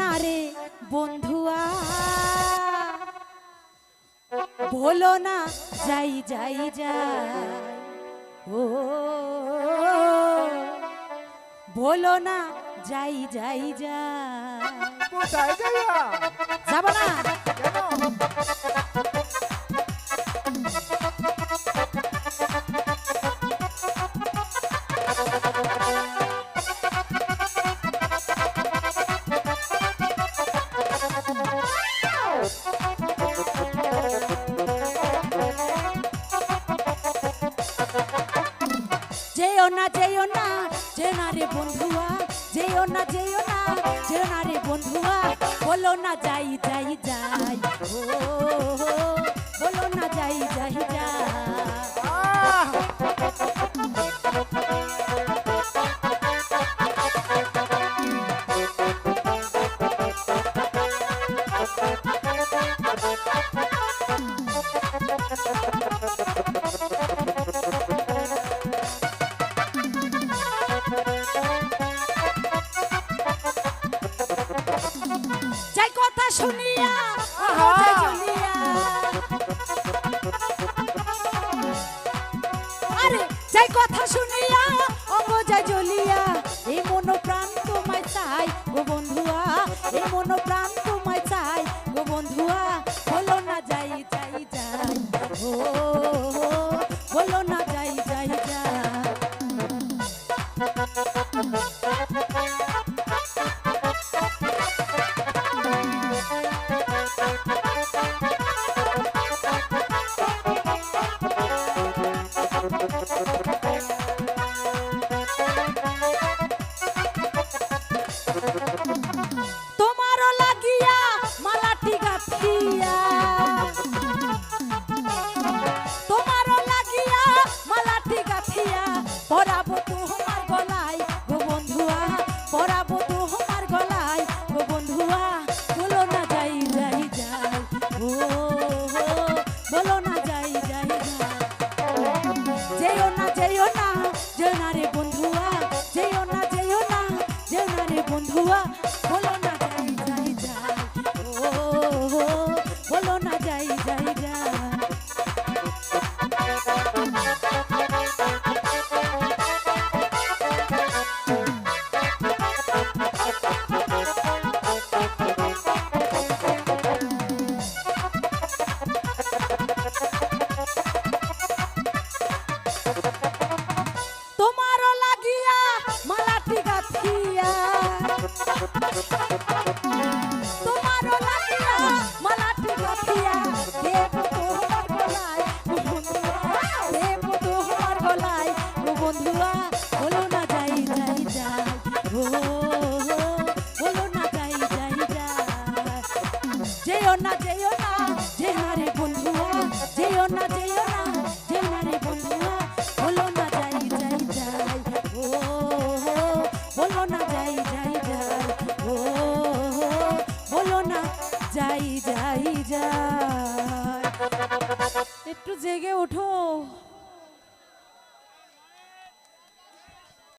না রে বন্ধুয়া। বলো না যাই যাই যাই। ও বলো না যাই যাই যাই। যাব না। যেও না যেও না যে না রে বন্ধুয়া, যেও না যেও না যে না রে বন্ধুয়া, বলো না যাই যাই যাই, ও। যাই কথা শুনিয়া! আরে যাই কথা শুনিয়া যাই জ্বলিয়া এই মন প্রাণ তোমায় চাই গো বন্ধুয়া এই মন প্রাণ তোমায় চাই গো বন্ধুয়া বলো না যাই যাই যাই ও বলো না না যেও না না যাই ও, বলো না যাই যাই যাই যাই যাই যাই। একটু জেগে ওঠো।